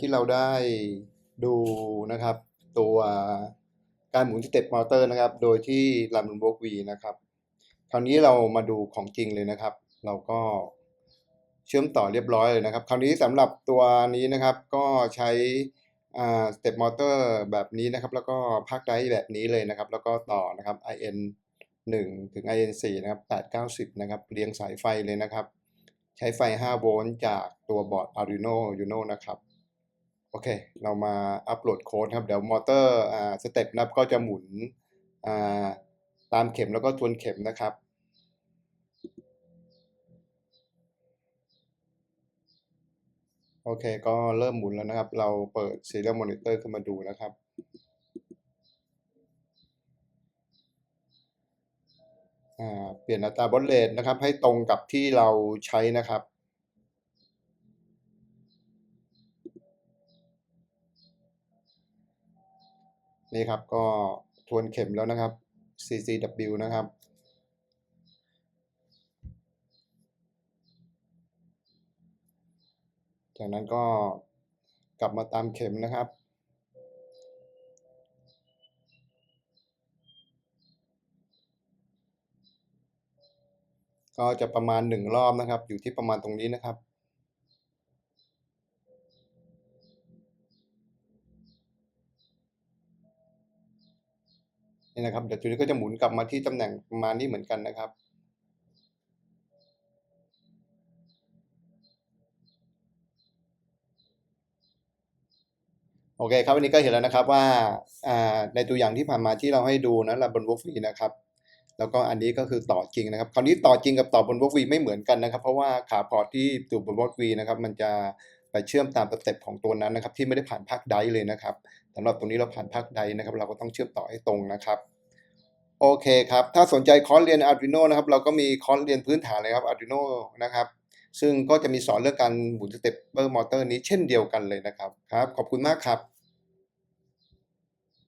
ที่เราได้ดูนะครับ ตัวการหมุนสเต็ปมอเตอร์นะครับ โดยที่รันบนบล็อกวีนะครับ คราวนี้เรามาดูของจริงเลยนะครับ เราก็เชื่อมต่อเรียบร้อยเลยนะครับ คราวนี้สำหรับตัวนี้นะครับก็ใช้สเต็ปมอเตอร์แบบนี้นะครับ แล้วก็ภาคไดร์แบบนี้เลยนะครับ แล้วก็ต่อนะครับ IN 1 ถึง IN 4นะครับ8 90 นะครับ เรียงสายไฟเลยนะครับ ใช้ไฟ 5 โวลต์จากตัวบอร์ด Arduino Uno นะครับ โอเค เรามาอัปโหลดโค้ดครับ เดี๋ยวมอเตอร์อ่าสเต็ปนะครับก็จะหมุนอ่าตามเข็มแล้วก็ทวนเข็มนะครับโอเค ก็เริ่มหมุนแล้วนะครับ เราเปิด Serial Monitor ขึ้นมาดูนะครับ เปลี่ยนอัตราบอทเรทนะครับ ให้ตรงกับที่เราใช้นะครับ นี่ครับก็ทวนเข็มแล้วนะครับ CCW นะครับ จากนั้นก็กลับมาตามเข็มนะครับ ก็จะประมาณหนึ่งรอบนะครับ อยู่ที่ประมาณตรงนี้นะครับ นี่นะครับเดี๋ยวจุดนี้ก็จะหมุนกลับมาที่ตำแหน่งประมาณนี้เหมือนกันนะครับโอเคครับวันนี้ก็เห็นแล้วนะครับว่าในตัวอย่างที่ผ่านมาที่เราให้ดูนะระบนวอฟวีนะครับ แล้วก็อันนี้ก็คือต่อจริงนะครับ คราวนี้ต่อจริงกับต่อบนวอฟวีไม่เหมือนกันนะครับ เพราะว่าขาพอร์ตที่อยู่บนวอฟวีนะครับ มันจะ เชื่อมตามสเต็ปของตัวนั้นนะครับที่ไม่ได้ผ่านภาคไดเลยนะครับสำหรับตรงนี้เราผ่านภาคไดนะครับ เราก็ต้องเชื่อมต่อให้ตรงนะครับโอเคครับ ถ้าสนใจคอร์สเรียน Arduino นะครับ เราก็มีคอร์สเรียนพื้นฐานเลยครับ Arduino นะครับ ซึ่งก็จะมีสอนเรื่องการหมุนสเต็ปเปอร์มอเตอร์นี้เช่นเดียวกันเลยนะครับ ครับ ขอบคุณมากครับ